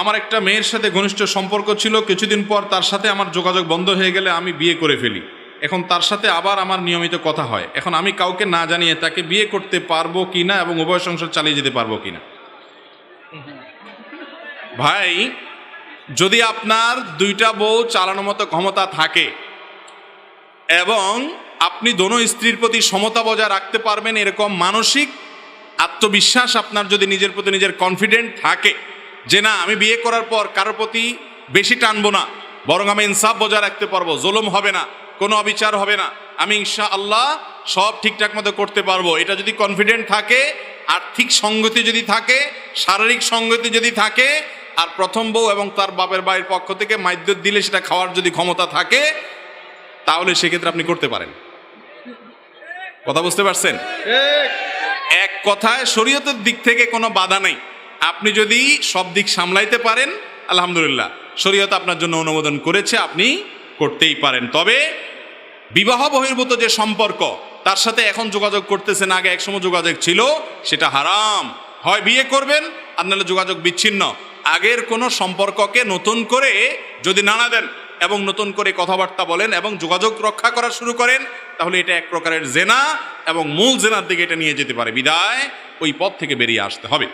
আমার একটা মেয়ের সাথে ঘনিষ্ঠ সম্পর্ক ছিল, কিছুদিন পর তার সাথে আমার যোগাযোগ বন্ধ হয়ে গেলে আমি বিয়ে করে ফেলি। এখন তার সাথে আবার আমার নিয়মিত কথা হয়। এখন আমি কাউকে না জানিয়ে তাকে বিয়ে করতে পারব কি না এবং উভয় সংসার চালিয়ে যেতে পারব কি না ভাই, যদি আপনার দুইটা বউ চালানোর মতো ক্ষমতা থাকে এবং আপনি দোনো স্ত্রীর প্রতি সমতা বজায় রাখতে পারবেন এরকম মানসিক আত্মবিশ্বাস আপনার যদি নিজের প্রতি নিজের কনফিডেন্ট থাকে যে না আমি বিয়ে করার পর কারোর প্রতি বেশি টানবো না বরং আমি ইনসাফ বজায় রাখতে পারব জোলম হবে না কোনো অবিচার হবে না আমি ইনশা আল্লাহ সব ঠিকঠাক মতো করতে পারব। এটা যদি কনফিডেন্ট থাকে আর্থিক সঙ্গতি যদি থাকে শারীরিক সঙ্গতি যদি থাকে আর প্রথম বউ এবং তার বাপের বাড়ির পক্ষ থেকে মাইদ্য দিলে সেটা খাওয়ার যদি ক্ষমতা থাকে তাহলে সেক্ষেত্রে আপনি করতে পারেন। কথা বুঝতে পারছেন? এক কথায় শরীয়তের দিক থেকে কোনো বাধা নেই। আপনি যদি সব দিক সামলাইতে পারেন, আলহামদুলিল্লাহ, শরীয়ত আপনার জন্য অনুমোদন করেছে, আপনি করতেই পারেন। তবে বিবাহ বহির্ভূত যে সম্পর্ক, তার সাথে এখন যোগাযোগ করতেছেন, আগে একসময় যোগাযোগ ছিল, সেটা হারাম। হয় বিয়ে করবেন, আর নাহলে যোগাযোগ বিচ্ছিন্ন। আগের কোনো সম্পর্ককে নতুন করে যদি নানা দেন এবং নতুন করে কথাবার্তা বলেন এবং যোগাযোগ রক্ষা করা শুরু করেন, তাহলে এটা এক প্রকারের জেনা এবং মূল জেনার দিকে এটা নিয়ে যেতে পারে। বিদায়, ওই পথ থেকে বেরিয়ে আসতে হবে।